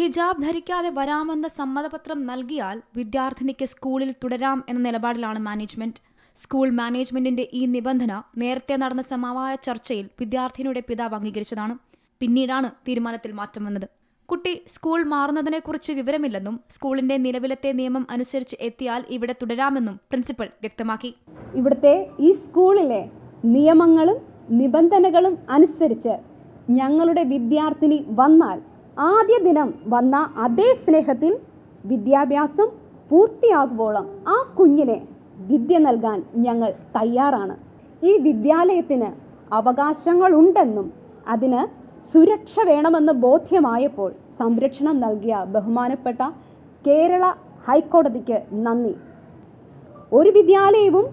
ഹിജാബ് ധരിക്കാതെ വരാമെന്ന സമ്മതപത്രം നൽകിയാൽ വിദ്യാർത്ഥിനിക്ക് സ്കൂളിൽ തുടരാം എന്ന നിലപാടിലാണ് മാനേജ്മെന്റ്. സ്കൂൾ മാനേജ്മെന്റിന്റെ ഈ നിബന്ധന നേരത്തെ നടന്ന സമവായ ചർച്ചയിൽ വിദ്യാർത്ഥിനിയുടെ പിതാവ് അംഗീകരിച്ചതാണ്. പിന്നീടാണ് തീരുമാനത്തിൽ മാറ്റം വന്നത്. കുട്ടി സ്കൂൾ മാറുന്നതിനെക്കുറിച്ച് വിവരമില്ലെന്നും സ്കൂളിന്റെ നിലവിലത്തെ നിയമം അനുസരിച്ച് എത്തിയാൽ ഇവിടെ തുടരാമെന്നും പ്രിൻസിപ്പൽ വ്യക്തമാക്കി. ഇവിടുത്തെ ഈ സ്കൂളിലെ നിയമങ്ങളും നിബന്ധനകളും അനുസരിച്ച് ഞങ്ങളുടെ വിദ്യാർത്ഥിനി വന്നാൽ ആദ്യ ദിനം വന്ന അതേ സ്നേഹത്തിൽ വിദ്യാഭ്യാസം പൂർത്തിയാകുമ്പോളം ആ കുഞ്ഞിനെ വിദ്യ നൽകാൻ ഞങ്ങൾ തയ്യാറാണ്. ഈ വിദ്യാലയത്തിന് അവകാശങ്ങളുണ്ടെന്നും അതിന് സുരക്ഷ വേണമെന്ന് ബോധ്യമായപ്പോൾ സംരക്ഷണം നൽകിയ ബഹുമാനപ്പെട്ട കേരള ഹൈക്കോടതിക്ക് നന്ദി. ഒരു വിദ്യാലയവും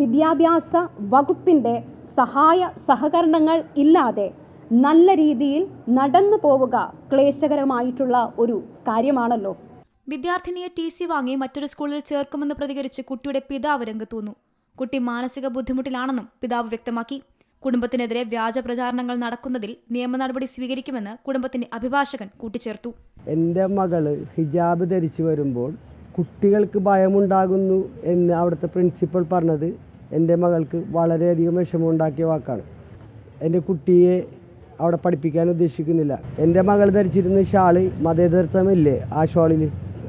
വിദ്യാഭ്യാസ വകുപ്പിന്റെ സഹായ സഹകരണങ്ങൾ ഇല്ലാതെ നല്ല രീതിയിൽ നടന്നു പോവുക ക്ലേശകരമായിട്ടുള്ള ഒരു കാര്യമാണല്ലോ. വിദ്യാർത്ഥിനിയെ ടി സി വാങ്ങി മറ്റൊരു സ്കൂളിൽ ചേർക്കുമെന്ന് പ്രതികരിച്ച് കുട്ടിയുടെ പിതാവ് രംഗത്തുവന്നു. കുട്ടി മാനസിക ബുദ്ധിമുട്ടിലാണെന്നും പിതാവ് വ്യക്തമാക്കി. കുടുംബത്തിനെതിരെ വ്യാജ പ്രചാരണങ്ങൾ നടക്കുന്നതിൽ നിയമ നടപടി സ്വീകരിക്കുമെന്ന് കുടുംബത്തിന്റെ അഭിഭാഷകൻ കൂട്ടിച്ചേർത്തു. എന്റെ മകൾ ഹിജാബ് ധരിച്ചു വരുമ്പോൾ കുട്ടികൾക്ക് ഭയമുണ്ടാകുന്നു എന്ന് അവിടുത്തെ പ്രിൻസിപ്പൽ പറഞ്ഞത് എന്റെ മകൾക്ക് വളരെയധികം വിഷമമുണ്ടാക്കിയ വാക്കാണ്. എന്റെ കുട്ടിയെ അവിടെ പഠിപ്പിക്കാൻ ഉദ്ദേശിക്കുന്നില്ല. എന്റെ മകൾ ധരിച്ചിരുന്ന ഷാൾ മതേതരത്വമില്ലേ? ആ ഷാളിൽ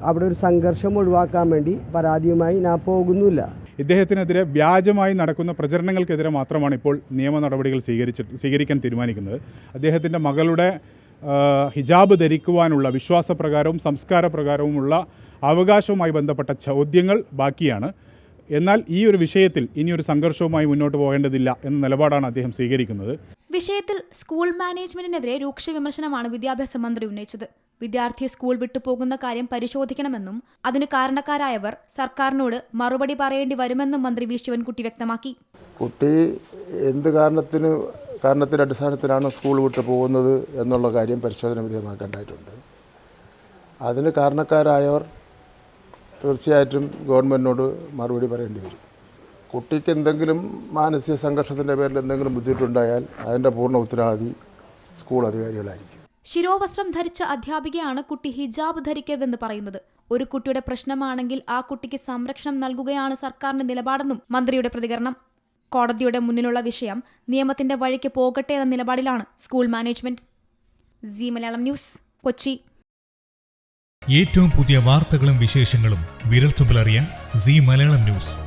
അവിടെ ഒരു സംഘർഷം ഒഴിവാക്കാൻ വേണ്ടി പരാതിയുമായി ഞാൻ പോകുന്നില്ല. ഇദ്ദേഹത്തിനെതിരെ വ്യാജമായി നടക്കുന്ന പ്രചരണങ്ങൾക്കെതിരെ മാത്രമാണ് ഇപ്പോൾ നിയമ നടപടികൾ സ്വീകരിച്ച് സ്വീകരിക്കാൻ തീരുമാനിക്കുന്നത്. അദ്ദേഹത്തിന്റെ മകളുടെ ഹിജാബ് ധരിക്കുവാനുള്ള വിശ്വാസപ്രകാരവും സംസ്കാരപ്രകാരവുമുള്ള അവകാശവുമായി ബന്ധപ്പെട്ട ചോദ്യങ്ങൾ ബാക്കിയാണ്. എന്നാൽ ഈ ഒരു വിഷയത്തിൽ ഇനിയൊരു സംഘർഷവുമായി മുന്നോട്ട് പോകേണ്ടതില്ല എന്ന നിലപാടാണ് അദ്ദേഹം സ്വീകരിക്കുന്നത്. വിഷയത്തിൽ സ്കൂൾ മാനേജ്മെന്റിനെതിരെ രൂക്ഷ വിമർശനമാണ് വിദ്യാഭ്യാസ മന്ത്രി ഉന്നയിച്ചത്. വിദ്യാർത്ഥി സ്കൂൾ വിട്ടുപോകുന്ന കാര്യം പരിശോധിക്കണമെന്നും അതിന് കാരണക്കാരായവർ സർക്കാരിനോട് മറുപടി പറയേണ്ടി വരുമെന്നും മന്ത്രി വി. ശിവൻകുട്ടി വ്യക്തമാക്കി. കുട്ടി എന്ത് കാരണത്തിന് കാരണത്തിന്റെ അടിസ്ഥാനത്തിലാണ് സ്കൂൾ വിട്ട് പോകുന്നത് എന്നുള്ള കാര്യം പരിശോധന വിധേയമാക്കേണ്ടതായിട്ടുണ്ട്. അതിന് കാരണക്കാരായവർ തീർച്ചയായിട്ടും ഗവൺമെന്റിനോട് മറുപടി പറയേണ്ടി വരും. കുട്ടിക്ക് എന്തെങ്കിലും മാനസിക സംഘർഷത്തിന്റെ പേരിൽ എന്തെങ്കിലും ബുദ്ധിമുട്ടുണ്ടായാൽ അതിന്റെ പൂർണ ഉത്തരവാദി സ്കൂൾ അധികാരികളായിരിക്കും. ശിരോവസ്ത്രം ധരിച്ച അധ്യാപികയാണ് കുട്ടി ഹിജാബ് ധരിക്കരുതെന്ന് പറയുന്നത്. ഒരു കുട്ടിയുടെ പ്രശ്നമാണെങ്കിൽ ആ കുട്ടിക്ക് സംരക്ഷണം നൽകുകയാണ് സർക്കാരിന്റെ നിലപാടെന്നും മന്ത്രിയുടെ പ്രതികരണം. കോടതിയുടെ മുന്നിലുള്ള വിഷയം നിയമത്തിന്റെ വഴിക്ക് പോകട്ടെ എന്ന നിലപാടിലാണ് school management. C Malayalam news Kochi. ഏറ്റവും പുതിയ വാർത്തകളും വിശേഷങ്ങളും വിരൽത്തുമ്പിലറിയാൻ സി മലയാളം ന്യൂസ്.